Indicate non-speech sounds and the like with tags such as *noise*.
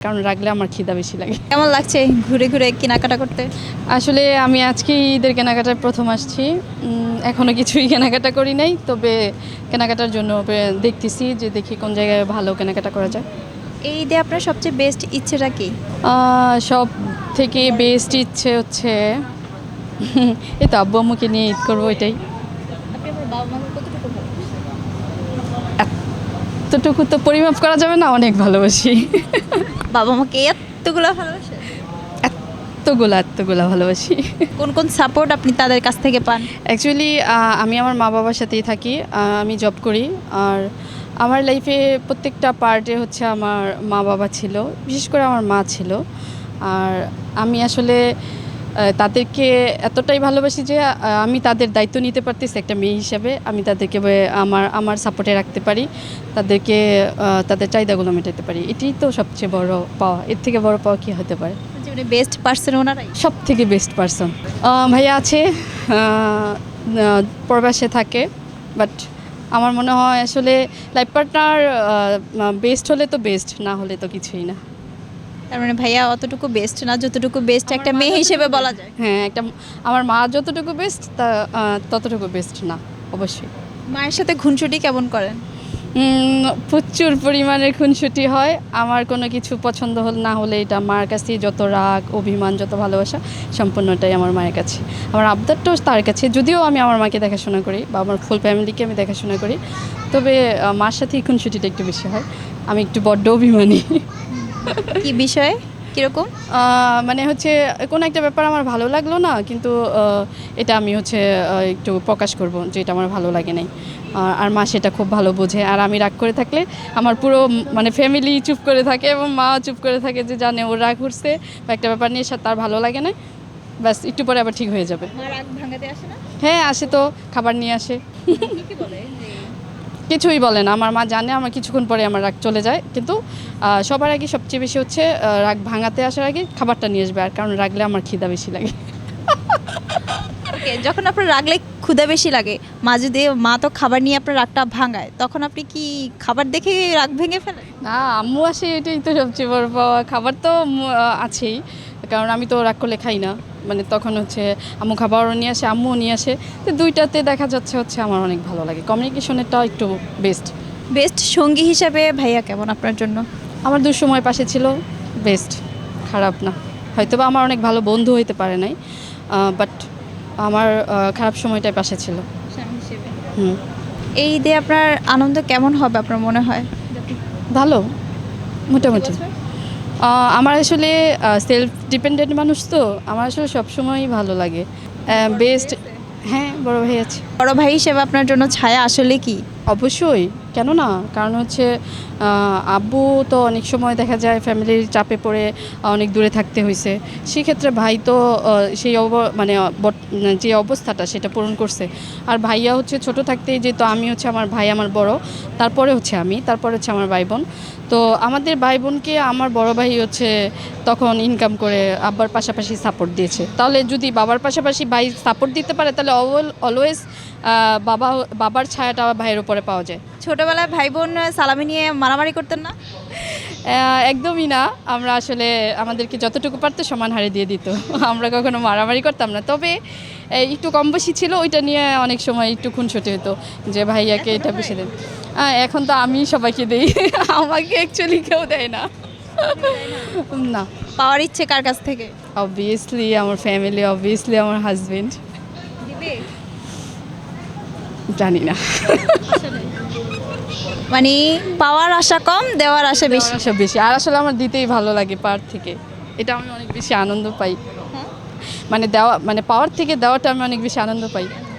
কারণ রাখলে আমার খিদা বেশি লাগে। কেমন লাগছে ঘুরে ঘুরে কেনাকাটা করতে? আসলে আমি আজকে ঈদের কেনাকাটার প্রথম আসছি। উম, এখনও কিছুই কেনাকাটা করি নাই তবে কেনাকাটার জন্য দেখতেছি যে দেখি কোন জায়গায় ভালো কেনাকাটা করা যায়। এই ঈদে আপনার সবচেয়ে বেস্ট ইচ্ছেটা কি? সব থেকে বেস্ট ইচ্ছে হচ্ছে *laughs* এই তো আব্বু আম্মুকে নিয়ে ঈদ করব এটাই আপনি আপনার বাবা মাকে কতটুকু এতটুকু তো পরিমাপ করা যাবে না অনেক ভালোবাসি। বাবা মাকে এতগুলো ভালোবাসে? এতগুলা এতগুলা ভালোবাসি। কোন কোন সাপোর্ট আপনি তাদের কাছ থেকে পান? অ্যাকচুয়ালি আমি আমার মা বাবার সাথেই থাকি আমি জব করি আর আমার লাইফে প্রত্যেকটা পার্টে হচ্ছে আমার মা বাবা ছিল বিশেষ করে আমার মা ছিল। আর আমি আসলে তাদেরকে এতটাই ভালোবাসি যে আমি তাদের দায়িত্ব নিতে পারতেছি একটা মেয়ে হিসাবে। আমি তাদেরকে আমার আমার সাপোর্টে রাখতে পারি। তাদেরকে তাদের চাহিদাগুলো মেটাতে পারি। এটাই তো সবচেয়ে বড় পাওয়া। এর থেকে বড় পাওয়া কী হতে পারে? বেস্ট পার্সন ওনারাই। সব থেকে বেস্ট পার্সন ভাইয়া আছে প্রবাসে থাকে বাট আমার মনে হয় আসলে লাইফ পার্টনার বেস্ট হলে তো বেস্ট না হলে তো কিছুই না। তার মানে ভাইয়া অতটুকু বেস্ট না যতটুকু বেস্ট একটা মেয়ে হিসেবে বলা যায়। হ্যাঁ একটা আমার মা যতটুকু বেস্ট তা ততটুকু বেস্ট না অবশ্যই। মায়ের সাথে খুনসুটি কেমন করেন? প্রচুর পরিমাণের খুনসুটি হয়। আমার কোনো কিছু পছন্দ হল না হলে এটা মার কাছে যত রাগ অভিমান যত ভালোবাসা সম্পূর্ণটাই আমার মায়ের কাছে। আমার আবদারটাও তার কাছে যদিও আমি আমার মাকে দেখাশোনা করি বা আমার ফুল ফ্যামিলিকে আমি দেখাশোনা করি। তবে মার সাথেই খুনসুটিটা একটু বেশি হয়। আমি একটু বড্ড অভিমানী। কি বিষয়ে? কীরকম? মানে হচ্ছে কোনো একটা ব্যাপার আমার ভালো লাগল না কিন্তু এটা আমি হচ্ছে একটু প্রকাশ করব যে এটা আমার ভালো লাগে নাই। আর- মা সেটা খুব ভালো বোঝে। আর আমি রাগ করে থাকলে আমার পুরো মানে ফ্যামিলি চুপ করে থাকে এবং মা চুপ করে থাকে যে জানে ও রাগ উঠছে বা একটা ব্যাপার নিয়ে তার ভালো লাগে না। ব্যাস একটু পরে আবার ঠিক হয়ে যাবে। হ্যাঁ আসে তো খাবার নিয়ে আসে। কিছুই বলে না। আমার মা জানে আমার কিছুক্ষণ পরে আমার রাগ চলে যায়। কিন্তু সবার আগে সবচেয়ে বেশি হচ্ছে রাগ ভাঙাতে আসার আগে খাবারটা নিয়ে আসবে। আর কারণ রাগলে আমার খিদা বেশি লাগে। যখন আপনার রাগলে ক্ষুধা বেশি লাগে মা যদি মা তো খাবার নিয়ে আপনার রাগটা ভাঙায় তখন আপনি কি খাবার দেখে রাগ ভেঙে ফেলেন? না আম্মু আসে এটাই তো সবচেয়ে বড় পাওয়া। খাবার তো আছেই। কারণ আমি তো রাগ করলে খাই না। মানে তখন হচ্ছে আম্মু খাবারও নিয়ে আসে আম্মুও নিয়ে আসে। তো দুইটাতে দেখা যাচ্ছে হচ্ছে আমার অনেক ভালো লাগে। কমিউনিকেশনেরটাও একটু বেস্ট বেস্ট সঙ্গী হিসাবে ভাইয়া কেমন আপনার জন্য? আমার দুঃসময় পাশে ছিল বেস্ট খারাপ না। হয়তো বা আমার অনেক ভালো বন্ধু হইতে পারে নাই বাট আমার খারাপ সময়টাই পাশে ছিল। হুম। এই ঈদে আপনার আনন্দ কেমন হবে আপনার মনে হয়? ভালো। মোটামুটি। আমার আসলে সেলফ ডিপেন্ডেন্ট মানুষ তো আমার আসলে সবসময়ই ভালো লাগে। বেস্ট হ্যাঁ বড় ভাই আছে। বড় ভাই হিসেবে আপনার জন্য ছায়া আসলে কি? অবশ্যই কেন না কারণ হচ্ছে আব্বু তো অনেক সময় দেখা যায় ফ্যামিলির চাপে পড়ে অনেক দূরে থাকতে হয়েছে সেক্ষেত্রে ভাই তো সেই অব মানে যে অবস্থাটা সেটা পূরণ করছে। আর ভাইয়া হচ্ছে ছোট থাকতেই যেহেতু আমি হচ্ছে আমার ভাই আমার বড় তারপরে হচ্ছে আমি তারপরে হচ্ছে আমার ভাই বোন। তো আমাদের ভাই বোনকে আমার বড় ভাই হচ্ছে তখন ইনকাম করে আব্বার পাশাপাশি সাপোর্ট দিয়েছে। তাহলে যদি বাবার পাশাপাশি ভাই সাপোর্ট দিতে পারে তাহলে অলওয়েজ বাবা বাবার ছায়াটা ভাইয়ের উপরে পাওয়া যায়। ছোটোবেলায় ভাই বোন সালামি নিয়ে মারামারি করতেন না? একদমই না। আমরা আসলে আমাদেরকে যতটুকু পারতো সমান হারে দিয়ে দিত। *laughs* আমরা কখনো মারামারি করতাম না। তবে একটু কম বেশি ছিল ওইটা নিয়ে অনেক সময় একটু খুনসুটি হতো যে ভাইয়াকে এটা বেশি দেন। এখন তো আমি সবাইকে দিই আমাকে অ্যাকচুয়ালি কেউ দেয় না। না পাওয়ার ইচ্ছে কার কাছ থেকে? অবভিয়াসলি আমার ফ্যামিলি অবভিয়াসলি আমার হাজবেন্ড জানি না। মানে পাওয়ার আশা কম দেওয়ার আশা বেশি? সব বেশি। আর আসলে আমার দিতেই ভালো লাগে পার থেকে। এটা আমি অনেক বেশি আনন্দ পাই। মানে দেওয়া মানে পাওয়ার থেকে দেওয়াটা আমি অনেক বেশি আনন্দ পাই।